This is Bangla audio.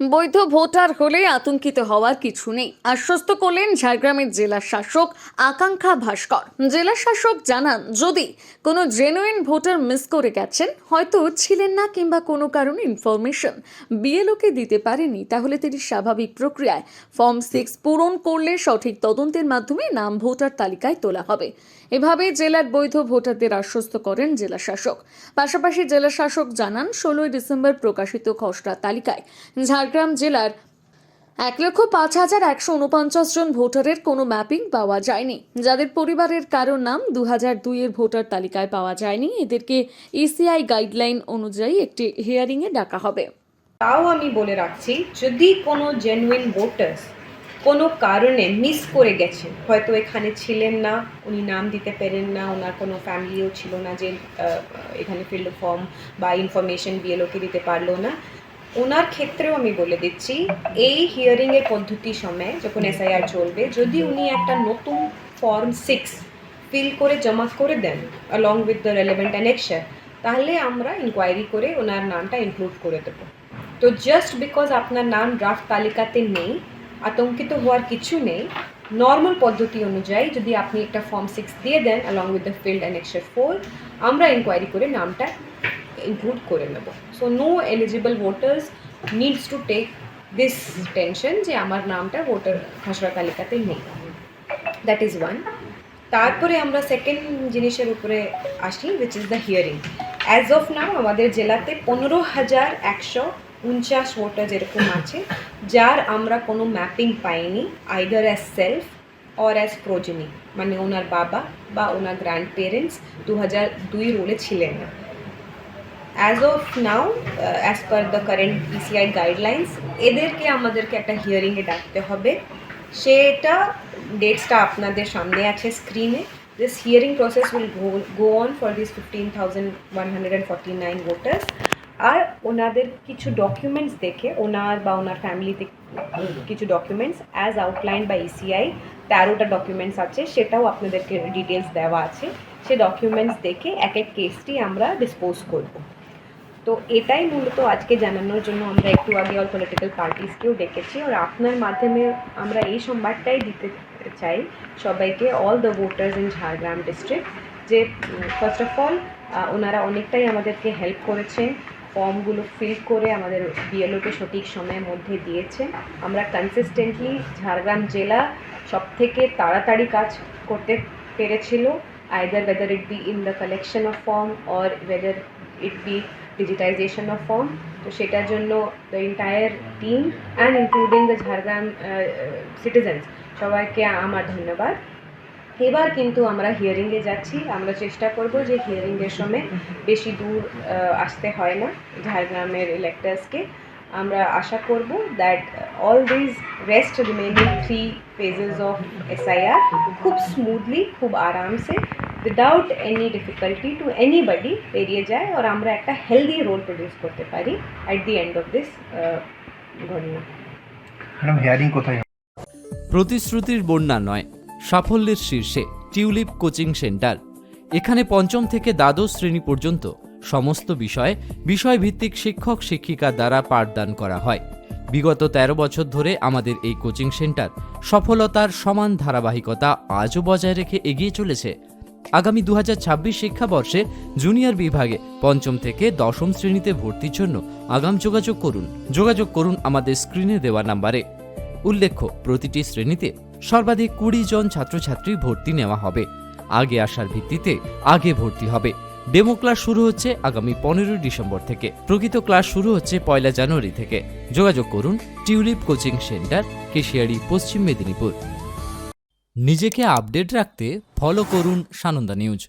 বৈধ ভোটার হলে আতঙ্কিত হওয়ার কিছু নেই। আশ্বস্ত করলেন ঝাড়গ্রামের জেলা শাসক আকাঙ্ক্ষা ভাস্কর। জেলা শাসক জানান, যদি কোনো জেনুইন ভোটার মিস করে গেছেন, হয়তো ছিলেন না কিংবা কোনো কারণে ইনফরমেশন বিএলওকে দিতে পারেনি তাহলে তিনি স্বাভাবিক প্রক্রিয়ায় ফর্ম সিক্স পূরণ করলে সঠিক তদন্তের মাধ্যমে নাম ভোটার তালিকায় তোলা হবে। এভাবে জেলার বৈধ ভোটারদের আশ্বস্ত করেন জেলা শাসক। পাশাপাশি জেলা শাসক জানান, ষোলোই ডিসেম্বর প্রকাশিত খসড়া তালিকায় ঝাড়গ্রাম জেলার এক লক্ষ পাঁচ হাজার একশো উনপঞ্চাশ জন ভোটারের কোনো ম্যাপিং পাওয়া যায়নি, যাদের পরিবারের কারও নাম দু হাজার দুইয়ের ভোটার তালিকায় পাওয়া যায়নি। এদেরকে ইসিআই গাইডলাইন অনুযায়ী একটি হিয়ারিংয়ে ডাকা হবে। তাও আমি বলে রাখছি, যদি কোনো জেনুইন ভোটার্স কোনো কারণে মিস করে গেছেন হয়তো এখানে ছিলেন না, উনি নাম দিতে পেরেন না, ওনার কোনো ফ্যামিলিও ছিল না যে এখানে ফিল্ড ফর্ম বা ইনফরমেশন বিএলওকে দিতে পারল না ওনার ক্ষেত্রেও আমি বলে দিচ্ছি, এই হিয়ারিংয়ের পদ্ধতি সময় যখন এসআইআর চলবে, যদি উনি একটা নতুন ফর্ম সিক্স ফিল করে, জমা করে দেন, along with the relevant annexure তাহলে আমরা ইনকোয়ারি করে ওনার নামটা ইনক্লুড করে দেবো। তো জাস্ট বিকজ আপনার নাম ড্রাফট তালিকাতে নেই, আতঙ্কিত হওয়ার কিছু নেই নর্মাল পদ্ধতি অনুযায়ী যদি আপনি একটা ফর্ম সিক্স দিয়ে দেন along with the field annexure four আমরা ইনকোয়ারি করে নামটা ইনক্লুড করে নেব। So no eligible voters needs to take this tension যে আমার নামটা ভোটার খসড়া তালিকাতে নেই। দ্যাট ইজ ওয়ান তারপরে আমরা সেকেন্ড জিনিসের উপরে আসি which is the hearing as of now আমাদের জেলাতে পনেরো হাজার একশো উনচাশ ভোটার যেরকম আছে, যার আমরা কোনো ম্যাপিং পাইনি either as self or as progeny মানে ওনার বাবা বা ওনার গ্র্যান্ড পেরেন্টস দু হাজার দুই রোলে ছিলেন না। As of now as per the current ECI guidelines এদেরকে আমাদেরকে একটা হিয়ারিংয়ে ডাকতে হবে। সেটা ডেটসটা আপনাদের সামনে আছে স্ক্রিনে this hearing process will go on for this fifteen thousand one hundred and forty nine voters আর ওনাদের কিছু ডকুমেন্টস দেখে, ওনার বা ওনার ফ্যামিলিতে কিছু documents as outline by ECI তেরোটা ডকুমেন্টস আছে, সেটাও আপনাদেরকে ডিটেলস দেওয়া আছে। সে ডকুমেন্টস দেখে এক এক কেসটি আমরা ডিসপোজ করব। তো এটাই মূলত আজকে জানানোর জন্য আমরা একটু আগে অল পলিটিক্যাল পার্টিসকেও ডেকেছি। আর আপনার মাধ্যমে আমরা এই সংবাদটাই দিতে চাই সবাইকে all the voters in Jhargram district যে ফার্স্ট অফ অল ওনারা অনেকটাই আমাদেরকে হেল্প করেছেন ফর্মগুলো ফিল করে আমাদের বিএলওকে সঠিক সময়ের মধ্যে দিয়েছে। আমরা কনসিস্টেন্টলি ঝাড়গ্রাম জেলা সব থেকে তাড়াতাড়ি কাজ করতে পেরেছিল। Either whether it be in the collection of form or whether it be digitization of form তো সেটার জন্য the entire team and including the Jhargram citizens সবাইকে আমার ধন্যবাদ। এবার কিন্তু আমরা হিয়ারিংয়ে যাচ্ছি। আমরা চেষ্টা করব যে হিয়ারিংয়ের সময় বেশি দূর আসতে হয় না ঝাড়গ্রামের ইলেক্টার্সকে আমরা আশা করব that all these rest remaining three phases of SIR খুব স্মুথলি খুব আরামসে without any difficulty to anybody পেরিয়ে যায় আর আমরা একটা হেলদি রোল প্রডিউস করতে পারি at the end of this ঘটনা। ম্যাডাম হিয়ারিং কোথায়? প্রতিশ্রুতির বন্যা নয় সাফল্যের শীর্ষে টিউলিপ কোচিং সেন্টার। এখানে পঞ্চম থেকে দ্বাদশ শ্রেণি পর্যন্ত সমস্ত বিষয়ে বিষয়ভিত্তিক শিক্ষক শিক্ষিকা দ্বারা পাঠদান করা হয়। বিগত ১৩ বছর ধরে আমাদের এই কোচিং সেন্টার সফলতার সমান ধারাবাহিকতা আজও বজায় রেখে এগিয়ে চলেছে। আগামী দু হাজার ছাব্বিশ শিক্ষাবর্ষে জুনিয়র বিভাগে পঞ্চম থেকে দশম শ্রেণীতে ভর্তির জন্য আগাম যোগাযোগ করুন। যোগাযোগ করুন আমাদের স্ক্রিনে দেওয়া নাম্বারে। উল্লেখ্য, প্রতিটি শ্রেণীতে সর্বাধিক কুড়ি জন ছাত্রছাত্রী ভর্তি নেওয়া হবে। আগে আসার ভিত্তিতে আগে ভর্তি হবে। ডেমো ক্লাস শুরু হচ্ছে আগামী পনেরোই ডিসেম্বর থেকে। প্রকৃত ক্লাস শুরু হচ্ছে পয়লা জানুয়ারি থেকে। যোগাযোগ করুন টিউলিপ কোচিং সেন্টার, কেশিয়ারি, পশ্চিম মেদিনীপুর। নিজেকে আপডেট রাখতে ফলো করুন সানন্দা নিউজ।